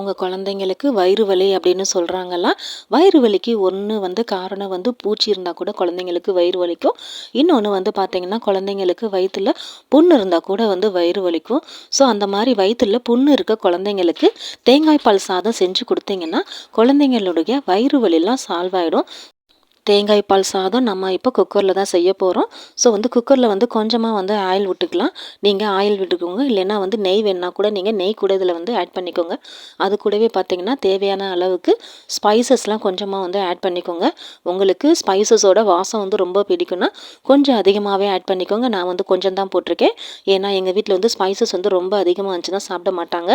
உங்கள் குழந்தைங்களுக்கு வயிறு வலி அப்படின்னு சொல்கிறாங்கல்ல வயிறு வலிக்கு ஒன்று வந்து காரணம் வந்து பூச்சி இருந்தால் கூட குழந்தைங்களுக்கு வயிறு வலிக்கும். இன்னொன்று வந்து பார்த்திங்கன்னா குழந்தைங்களுக்கு வயிற்றில் புண்ணு இருந்தால் கூட வந்து வயிறு வலிக்கும். ஸோ அந்த மாதிரி வயிற்றில் புண்ணு இருக்க குழந்தைங்களுக்கு தேங்காய் பால் சாதம் செஞ்சு கொடுத்தீங்கன்னா குழந்தைங்களுடைய வயிறு வலிலாம் சால்வ் ஆகிடும் தேங்காய் பால் சாதம் நம்ம இப்போ குக்கரில் தான் செய்ய போகிறோம் ஸோ வந்து குக்கரில் வந்து கொஞ்சமாக வந்து ஆயில் விட்டுக்கலாம். நீங்கள் ஆயில் விட்டுக்கோங்க. இல்லைன்னா வந்து நெய் வேணுன்னா கூட நீங்கள் நெய் கூட இதில் வந்து ஆட் பண்ணிக்கோங்க. அது கூடவே பார்த்தீங்கன்னா தேவையான அளவுக்கு ஸ்பைசஸ்லாம் கொஞ்சமாக வந்து ஆட் பண்ணிக்கோங்க. உங்களுக்கு ஸ்பைசஸோட வாசம் வந்து ரொம்ப பிடிக்கும்னா கொஞ்சம் அதிகமாகவே ஆட் பண்ணிக்கோங்க. நான் வந்து கொஞ்சம் தான் போட்டிருக்கேன். ஏன்னா எங்கள் வீட்டில் வந்து ஸ்பைசஸ் வந்து ரொம்ப அதிகமாக இருந்துச்சுன்னா சாப்பிட மாட்டாங்க.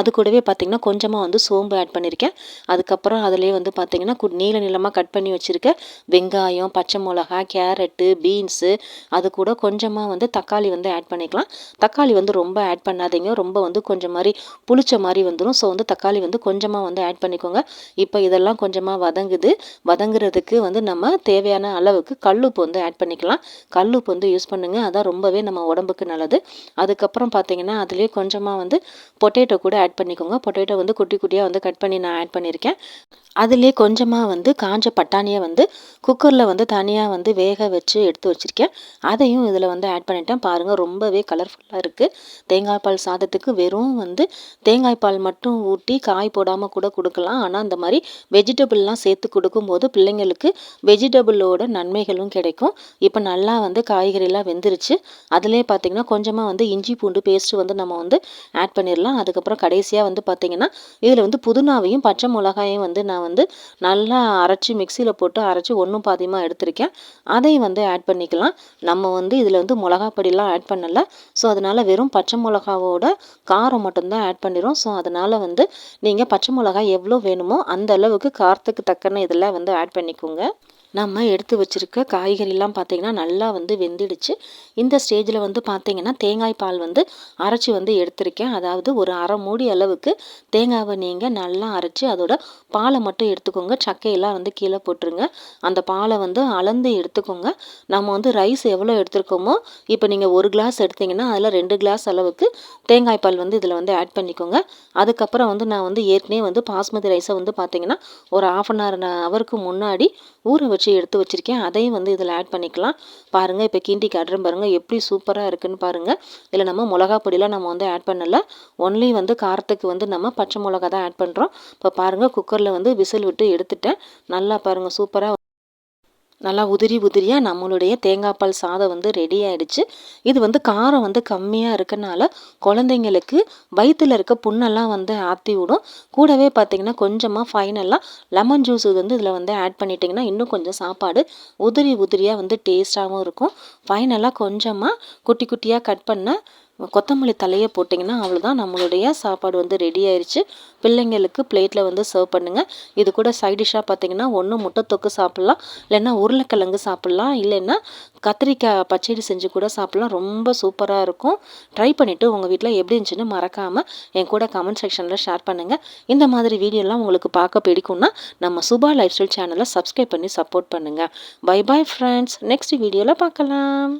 அது கூடவே பார்த்திங்கன்னா கொஞ்சமாக வந்து சோம்பு ஆட் பண்ணியிருக்கேன் அதுக்கப்புறம் அதிலே வந்து பார்த்திங்கன்னா நீள நீளமாக கட் பண்ணி வச்சுருக்கேன். வெங்காயம் பச்சை மிளகா கேரட்டு பீன்ஸு அது கூட கொஞ்சமாக வந்து தக்காளி வந்து ஆட் பண்ணிக்கலாம். தக்காளி வந்து ரொம்ப ஆட் பண்ணாதீங்க. ரொம்ப வந்து கொஞ்சம் மாதிரி புளிச்ச மாதிரி வந்துடும் ஸோ வந்து தக்காளி வந்து கொஞ்சமாக வந்து ஆட் பண்ணிக்கோங்க. இப்போ இதெல்லாம் கொஞ்சமாக வதங்குது. வதங்குறதுக்கு வந்து நம்ம தேவையான அளவுக்கு கல்லுப்பு வந்து ஆட் பண்ணிக்கலாம். கல்லுப்பு வந்து யூஸ் பண்ணுங்கள் அதான் ரொம்பவே நம்ம உடம்புக்கு நல்லது. அதுக்கப்புறம் பார்த்தீங்கன்னா அதுலேயே கொஞ்சமாக வந்து பொட்டேட்டோ கூட ஆட் பண்ணிக்கோங்க. பொட்டேட்டோ வந்து குட்டி குட்டியாக வந்து கட் பண்ணி நான் ஆட் பண்ணியிருக்கேன் அதுலேயே கொஞ்சமாக வந்து காஞ்ச பட்டாணியை வந்து குக்கரில் வந்து தனியாக வந்து வேக வச்சு எடுத்து வச்சுருக்கேன். அதையும் இதில் வந்து ஆட் பண்ணிட்டேன். பாருங்கள் ரொம்பவே கலர்ஃபுல்லாக இருக்குது தேங்காய் பால் சாதத்துக்கு வெறும் வந்து தேங்காய் பால் மட்டும் ஊட்டி காய் போடாமல் கூட கொடுக்கலாம். ஆனால் அந்த மாதிரி வெஜிடபிள்லாம் சேர்த்து கொடுக்கும்போது பிள்ளைங்களுக்கு வெஜிடபிளோட நன்மைகளும் கிடைக்கும். இப்போ நல்லா வந்து காய்கறிலாம் வெந்துருச்சு. அதிலே பார்த்திங்கன்னா கொஞ்சமாக வந்து இஞ்சி பூண்டு பேஸ்ட்டு வந்து நம்ம வந்து ஆட் பண்ணிடலாம் அதுக்கப்புறம் கடைசியாக வந்து பார்த்திங்கன்னா இதில் வந்து புதினாவையும் பச்சை மிளகாயும் வந்து நான் வந்து நல்லா அரைச்சி மிக்சியில் போட்டு அரைச்சி ஒன்றும் பாதியமாக எடுத்திருக்கேன். அதையும் வந்து ஆட் பண்ணிக்கலாம். நம்ம வந்து இதில் வந்து மிளகா பொடிலாம் ஆட் பண்ணலை. ஸோ அதனால் வெறும் பச்சை மிளகாவோட காரம் மட்டும்தான் ஆட் பண்ணிடும் ஸோ அதனால் வந்து நீங்கள் பச்சை மிளகா எவ்வளோ வேணுமோ அந்த அளவுக்கு காரத்துக்கு தக்கன இதெல்லாம் வந்து ஆட் பண்ணிக்கோங்க. நம்ம எடுத்து வச்சுருக்க காய்கறிலாம் பார்த்திங்கன்னா நல்லா வந்து வெந்துடுச்சு. இந்த ஸ்டேஜில் வந்து பார்த்திங்கன்னா தேங்காய் பால் வந்து அரைச்சி வந்து எடுத்திருக்கேன். அதாவது ஒரு அரை மூடி அளவுக்கு தேங்காவை நீங்கள் நல்லா அரைச்சி அதோட பாலை மட்டும் எடுத்துக்கோங்க. சக்கையெல்லாம் வந்து கீழே போட்டுருங்க. அந்த பாலை வந்து அளந்து எடுத்துக்கோங்க. நம்ம வந்து ரைஸ் எவ்வளோ எடுத்துருக்கோமோ இப்போ நீங்கள் ஒரு கிளாஸ் எடுத்திங்கன்னா அதில் ரெண்டு கிளாஸ் அளவுக்கு தேங்காய் பால் வந்து இதில் வந்து ஆட் பண்ணிக்கோங்க. அதுக்கப்புறம் வந்து நான் வந்து ஏற்கனவே வந்து பாஸ்மதி ரைஸை வந்து பார்த்திங்கன்னா ஒரு ஆஃப் அன் ஹவர் ஹவருக்கு முன்னாடி ஊற வச்சு வச்சு எடுத்து வச்சுருக்கேன். அதையும் வந்து இதில் ஆட் பண்ணிக்கலாம். பாருங்கள் இப்போ கிண்டி காட்டுறேன் பாருங்கள் எப்படி சூப்பராக இருக்குன்னு பாருங்கள் இதில் நம்ம மிளகா பொடியெலாம் நம்ம வந்து ஆட் பண்ணலை. ஒன்லி வந்து காரத்துக்கு வந்து நம்ம பச்சை மிளகா தான் ஆட் பண்ணுறோம் இப்போ பாருங்கள் குக்கரில் வந்து விசில் விட்டு எடுத்துட்டேன். நல்லா பாருங்கள் சூப்பராக நல்லா உதிரி உதிரியாக நம்மளுடைய தேங்காய் பால் சாதம் வந்து ரெடி ஆயிடுச்சு. இது வந்து காரம் வந்து கம்மியாக இருக்கனால குழந்தைங்களுக்கு வயிற்றில் இருக்க புண்ணெல்லாம் வந்து ஆற்றி விடும். கூடவே பார்த்திங்கன்னா கொஞ்சமாக ஃபைனலாக லெமன் ஜூஸ் வந்து இதில் வந்து ஆட் பண்ணிட்டிங்கன்னா இன்னும் கொஞ்சம் சாப்பாடு உதிரி உதிரியாக வந்து டேஸ்ட்டாகவும் இருக்கும். ஃபைனலாக கொஞ்சமாக குட்டி குட்டியாக கட் பண்ண கொத்தமல்லி தலையை போட்டிங்கன்னா அவ்வளோதான் நம்மளுடைய சாப்பாடு வந்து ரெடி ஆயிடுச்சு பிள்ளைங்களுக்கு பிளேட்டில் வந்து சர்வ் பண்ணுங்கள் இது கூட சைட் டிஷ்ஷாக பார்த்தீங்கன்னா ஒன்று முட்டை தொக்கு சாப்பிட்லாம். இல்லைன்னா உருளைக்கிழங்கு சாப்பிட்லாம். இல்லைன்னா கத்திரிக்காய் பச்சடி செஞ்சு கூட சாப்பிட்லாம். ரொம்ப சூப்பராக இருக்கும். ட்ரை பண்ணிவிட்டு உங்கள் வீட்டில் எப்படி இருந்துச்சுன்னு மறக்காமல் என் கூட கமெண்ட் செக்ஷனில் ஷேர் பண்ணுங்கள் இந்த மாதிரி வீடியோலாம் உங்களுக்கு பார்க்க பிடிக்கும்னா நம்ம சுபா லைஃப் ஸ்டைல் சேனலை சப்ஸ்கிரைப் பண்ணி சப்போர்ட் பண்ணுங்கள் பை பாய் ஃப்ரெண்ட்ஸ் நெக்ஸ்ட் வீடியோவில் பார்க்கலாம்.